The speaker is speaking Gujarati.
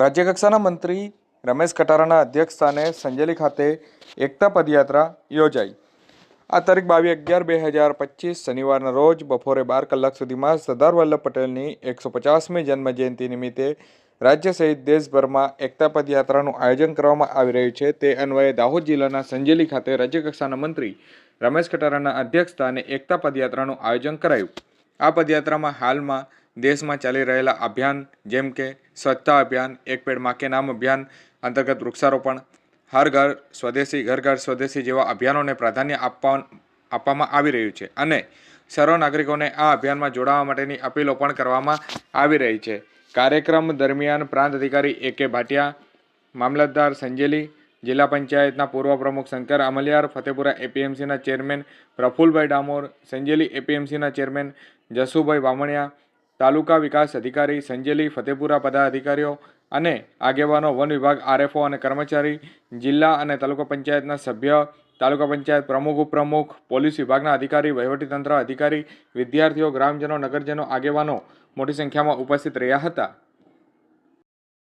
રાજ્યકક્ષાના મંત્રી રમેશ કટારાના અધ્યક્ષસ્થાને સંજેલી ખાતે એકતા પદયાત્રા યોજાઈ. આ તારીખ બાવીસ અગિયાર બે હજાર પચીસ શનિવારના રોજ બપોરે બાર કલાક સુધીમાં સરદાર વલ્લભ પટેલની એકસો પચાસમી જન્મજયંતિ નિમિત્તે રાજ્ય સહિત દેશભરમાં એકતા પદયાત્રાનું આયોજન કરવામાં આવી રહ્યું છે. તે અન્વયે દાહોદ જિલ્લાના સંજેલી ખાતે રાજ્યકક્ષાના મંત્રી રમેશ કટારાના અધ્યક્ષસ્થાને એકતા પદયાત્રાનું આયોજન કરાયું. આ પદયાત્રામાં હાલમાં દેશમાં ચાલી રહેલા અભિયાન, જેમ કે સ્વચ્છતા અભિયાન, એક પેડમાં નામ અભિયાન, અંતર્ગત વૃક્ષારોપણ, હર ઘર સ્વદેશી, ઘર ઘર સ્વદેશી જેવા અભિયાનોને પ્રાધાન્ય આપવા આપવામાં આવી રહ્યું છે. અને સર્વ નાગરિકોને આ અભિયાનમાં જોડાવા માટેની અપીલો પણ કરવામાં આવી રહી છે. કાર્યક્રમ દરમિયાન પ્રાંત અધિકારી એ કે ભાટિયા, મામલતદાર સંજેલી, જિલ્લા પંચાયતના પૂર્વ પ્રમુખ શંકર અમલિયાર ફતેપુરા એપીએમસીના ચેરમેન પ્રફુલભાઈ ડામોર, સંજેલી એપીએમસીના ચેરમેન જસુભાઈ બામણિયા તાલુકા વિકાસ અધિકારી સંજેલી ફતેપુરા પદાધિકારીઓ અને આગેવાનો વન વિભાગ આરએફઓ અને કર્મચારી, જિલ્લા અને તાલુકા પંચાયતના સભ્ય, તાલુકા પંચાયત પ્રમુખ, ઉપપ્રમુખ, પોલીસ વિભાગના અધિકારી, વહીવટીતંત્ર અધિકારી, વિદ્યાર્થીઓ, ગ્રામજનો, નગરજનો, આગેવાનો મોટી સંખ્યામાં ઉપસ્થિત રહ્યા હતા.